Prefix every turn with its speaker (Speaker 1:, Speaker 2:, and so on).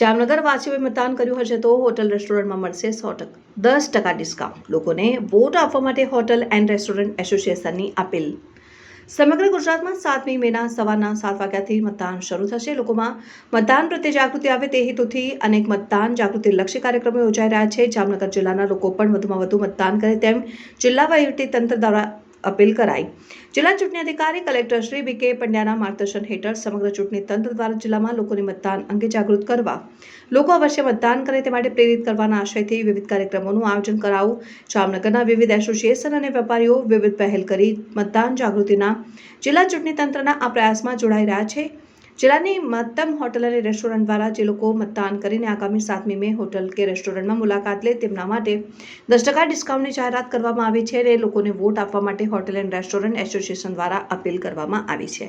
Speaker 1: જામનગર વાસીઓએ મતદાન કર્યું હશે તો હોટલ રેસ્ટોરન્ટમાં મળશે સો ટકા. દસ ટકા ડિસ્કાઉન્ટ લોકોને વોટ આપવા માટે હોટલ એન્ડ રેસ્ટોરન્ટ એસોસિએશનની અપીલ. સમગ્ર ગુજરાતમાં સાતમી મેના સવારના સાત વાગ્યાથી મતદાન શરૂ થશે. લોકોમાં મતદાન પ્રત્યે જાગૃતિ આવે તે હેતુથી અનેક મતદાન જાગૃતિ લક્ષી કાર્યક્રમો યોજાઈ રહ્યા છે. જામનગર જિલ્લાના લોકો પણ વધુમાં વધુ મતદાન કરે તેમ જિલ્લા તંત્ર દ્વારા અપીલ કરાઈ. જિલ્લા ચૂંટણી અધિકારી કલેક્ટર શ્રી બી કે પંડ્યાના માર્ગદર્શન હેઠળ સમગ્ર ચૂંટણી તંત્ર દ્વારા જિલ્લામાં લોકોને મતદાન અંગે જાગૃત કરવા, લોકો અવશ્ય મતદાન કરે તે માટે પ્રેરિત કરવાના આશયથી વિવિધ કાર્યક્રમોનું આયોજન કરાવું, જામનગરના વિવિધ એસોસિએશન અને વેપારીઓ વિવિધ પહેલ કરી મતદાન જાગૃતિના જિલ્લા ચૂંટણી તંત્રના આ પ્રયાસમાં જોડાઈ રહ્યા છે. જિલ્લાની મહત્તમ હોટલ અને રેસ્ટોરન્ટ દ્વારા જે લોકો મતદાન કરીને આગામી સાતમી મે હોટલ કે રેસ્ટોરન્ટમાં મુલાકાત લે તેમના માટે દસ ટકા ડિસ્કાઉન્ટની જાહેરાત કરવામાં આવી છે અને લોકોને વોટ આપવા માટે હોટલ એન્ડ રેસ્ટોરન્ટ એસોસિએશન દ્વારા અપીલ કરવામાં આવી છે.